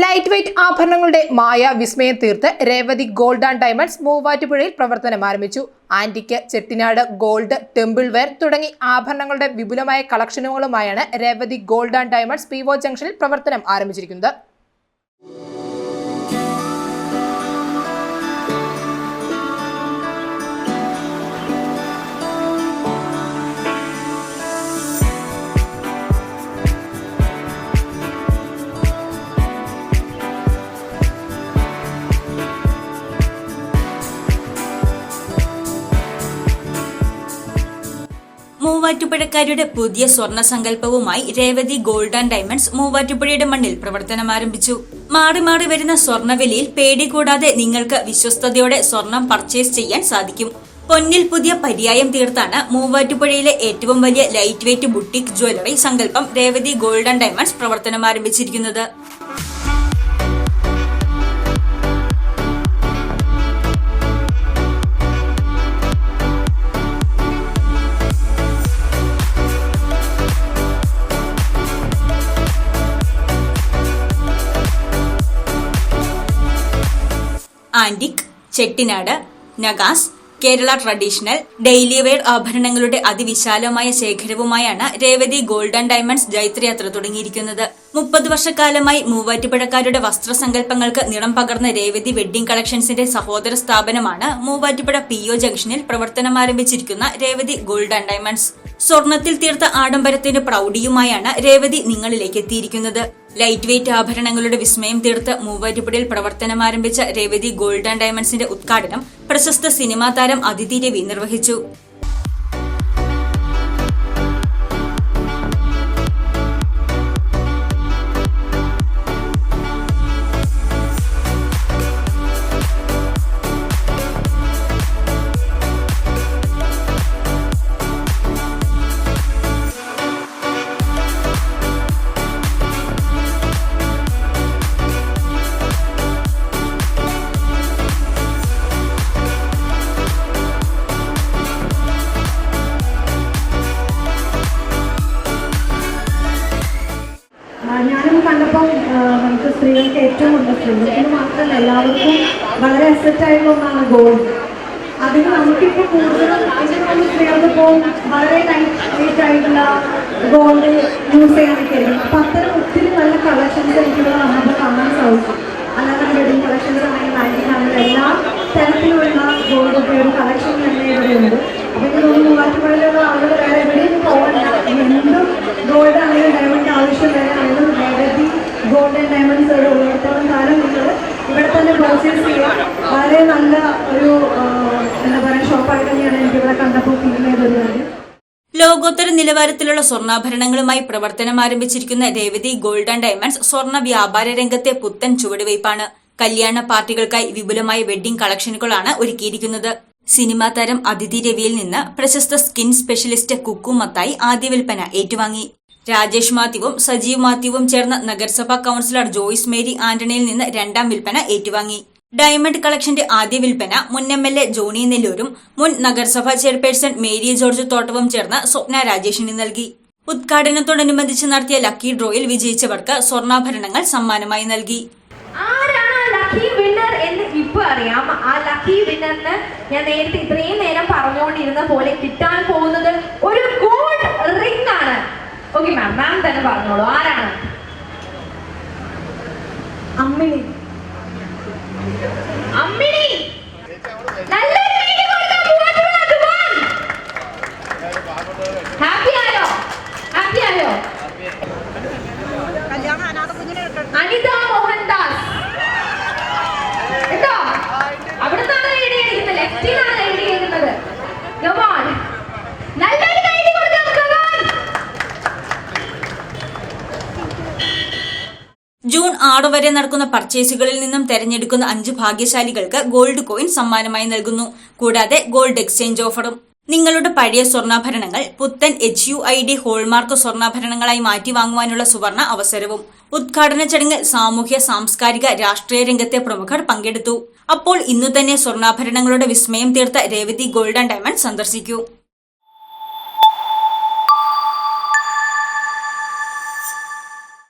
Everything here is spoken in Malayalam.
ലൈറ്റ് വെയ്റ്റ് ആഭരണങ്ങളുടെ മായ വിസ്മയം തീർത്ത് രേവതി ഗോൾഡ് ആൻഡ് ഡയമണ്ട്സ് മൂവാറ്റുപുഴയിൽ പ്രവർത്തനം ആരംഭിച്ചു. ആന്റിക്ക് ചെട്ടിനാട് ഗോൾഡ് ടെമ്പിൾ വെയർ തുടങ്ങി ആഭരണങ്ങളുടെ വിപുലമായ കളക്ഷനുകളുമായാണ് Revathi gold and diamonds P ജംഗ്ഷനിൽ പ്രവർത്തനം ആരംഭിച്ചിരിക്കുന്നത്. മൂവാറ്റുപുഴക്കാരുടെ പുതിയ സ്വർണ സങ്കല്പവുമായി രേവതി ഗോൾഡ് ആൻഡ് ഡയമണ്ട്സ് മൂവാറ്റുപുഴയുടെ മണ്ണിൽ പ്രവർത്തനം ആരംഭിച്ചു. മാറി മാറി വരുന്ന സ്വർണവിലയിൽ പേടി കൂടാതെ നിങ്ങൾക്ക് വിശ്വസ്തയോടെ സ്വർണം പർച്ചേസ് ചെയ്യാൻ സാധിക്കും. പൊന്നിൽ പുതിയ പര്യായം തീർത്താണ് മൂവാറ്റുപുഴയിലെ ഏറ്റവും വലിയ ലൈറ്റ് വെയിറ്റ് ബുട്ടിക് ജ്വല്ലറി സങ്കല്പം രേവതി ഗോൾഡ് ആൻഡ് ഡയമണ്ട്സ് പ്രവർത്തനം ആരംഭിച്ചിരിക്കുന്നത്. Antique Chettinad നഗാസ് Kerala traditional daily wear ആഭരണങ്ങളുടെ അതിവിശാലമായ ശേഖരവുമായാണ് രേവതി ഗോൾഡൻ ആൻഡ് ഡയമണ്ട്സ് ജൈത്രയാത്ര തുടങ്ങിയിരിക്കുന്നത്. മുപ്പത് വർഷക്കാലമായി മൂവാറ്റുപുഴക്കാരുടെ വസ്ത്രസങ്കല്പങ്ങൾക്ക് നിറം പകർന്ന രേവതി വെഡ്ഡിംഗ് കളക്ഷൻസിന്റെ സഹോദര സ്ഥാപനമാണ് മൂവാറ്റുപുഴ പി ഒ ജംഗ്ഷനിൽ പ്രവർത്തനം ആരംഭിച്ചിരിക്കുന്ന രേവതി ഗോൾഡൻ ഡയമണ്ട്സ്. സ്വർണത്തിൽ തീർത്ത ആഡംബരത്തിന്റെ പ്രൗഢിയുമായാണ് രേവതി നിങ്ങളിലേക്ക് എത്തിയിരിക്കുന്നത്. ലൈറ്റ് വെയ്റ്റ് ആഭരണങ്ങളുടെ വിസ്മയം തീർത്ത് മൂവാറ്റുപുഴയിൽ പ്രവർത്തനം ആരംഭിച്ച രേവതി ഗോൾഡ് ആൻഡ് ഡയമണ്ട്സിന്റെ ഉദ്ഘാടനം പ്രശസ്ത സിനിമാ താരം അതിഥി രവി നിർവഹിച്ചു. നമുക്ക് സ്ത്രീകൾക്ക് ഏറ്റവും കൂടുതൽ സ്ത്രീകൾക്ക് മാത്രമല്ല എല്ലാവർക്കും വളരെ അസറ്റ് ആയിട്ടുള്ള ഒന്നാണ് ഗോൾഡ് അതിന് നമുക്കിപ്പോൾ കൂടുതലും തോന്നുന്നു സ്ത്രീകൾക്ക് ഇപ്പോൾ വളരെ ലൈറ്റ് ആയിട്ടുള്ള ഗോൾഡ് യൂസ് ചെയ്യാനൊക്കെ ആയിരിക്കും അപ്പം അത്തരം ഒത്തിരി നല്ല കളക്ഷൻസ് എനിക്കിവിടെ നമുക്ക് കാണാൻ സാധിക്കും അല്ലാതെ വെഡിങ് കളക്ഷൻസ് ആണെങ്കിൽ ലോകോത്തര നിലവാരത്തിലുള്ള സ്വർണാഭരണങ്ങളുമായി പ്രവർത്തനം ആരംഭിച്ചിരിക്കുന്ന രേവതി ഗോൾഡ് ആൻഡ് ഡയമണ്ട്സ് സ്വർണ വ്യാപാര രംഗത്തെ പുത്തൻ ചുവടുവയ്പാണ്. കല്യാണ പാർട്ടികൾക്കായി വിപുലമായ വെഡ്ഡിംഗ് കളക്ഷനുകളാണ് ഒരുക്കിയിരിക്കുന്നത്. സിനിമാ താരം അതിഥി രവിയിൽ നിന്ന് പ്രശസ്ത സ്കിൻ സ്പെഷ്യലിസ്റ്റ് കുക്കു മത്തായി ആദ്യ വിൽപ്പന ഏറ്റുവാങ്ങി. രാജേഷ് മാത്യുവും സജീവ് മാത്യുവും ചേർന്ന നഗരസഭാ കൌൺസിലർ ജോയിസ് മേരി ആന്റണിയിൽ നിന്ന് രണ്ടാം വിൽപ്പന ഏറ്റുവാങ്ങി. ഡയമണ്ട് കളക്ഷന്റെ ആദ്യ വിൽപ്പന മുൻ എം എൽ എ ജോണി നെല്ലൂരും മുൻ നഗരസഭാ ചെയർപേഴ്സൺ മേരി ജോർജ് തോട്ടവും ചേർന്ന് സ്വപ്ന രാജേഷിന് നൽകി. ഉദ്ഘാടനത്തോടനുബന്ധിച്ച് നടത്തിയ ലക്കി ഡ്രോയിൽ വിജയിച്ചവർക്ക് സ്വർണാഭരണങ്ങൾ സമ്മാനമായി നൽകി. ലക്കി വിന്നർ എന്ന് ഇപ്പൊ അറിയാം. ആ ലക്കി വിന്നറിന് ഞാൻ നേരത്തെ ഇത്രയും നേരം പറഞ്ഞുകൊണ്ടിരുന്ന പോലെ കിട്ടാൻ പോകുന്നത് ഒരു ഗോൾഡ് റിംഗ് ആണ്. ഓക്കെ മാം മാം തന്നെ പറഞ്ഞോളൂ. ആരാണ്? അമ്മിണി. അമ്മിണി ആറ് വരെ നടക്കുന്ന പർച്ചേസുകളിൽ നിന്നും തെരഞ്ഞെടുക്കുന്ന അഞ്ച് ഭാഗ്യശാലികൾക്ക് ഗോൾഡ് കോയിൻ സമ്മാനമായി നൽകുന്നു. കൂടാതെ ഗോൾഡ് എക്സ്ചേഞ്ച് ഓഫറും. നിങ്ങളുടെ പഴയ സ്വർണാഭരണങ്ങൾ പുത്തൻ H U I D hallmark സ്വർണാഭരണങ്ങളായി മാറ്റി വാങ്ങുവാനുള്ള സുവർണ അവസരവും. ഉദ്ഘാടന ചടങ്ങിൽ സാമൂഹ്യ സാംസ്കാരിക രാഷ്ട്രീയ രംഗത്തെ പ്രമുഖർ പങ്കെടുത്തു. അപ്പോൾ ഇന്നു തന്നെ സ്വർണാഭരണങ്ങളുടെ വിസ്മയം തീർത്ത രേവതി ഗോൾഡ് ആൻഡ് ഡയമണ്ട് സന്ദർശിക്കൂ.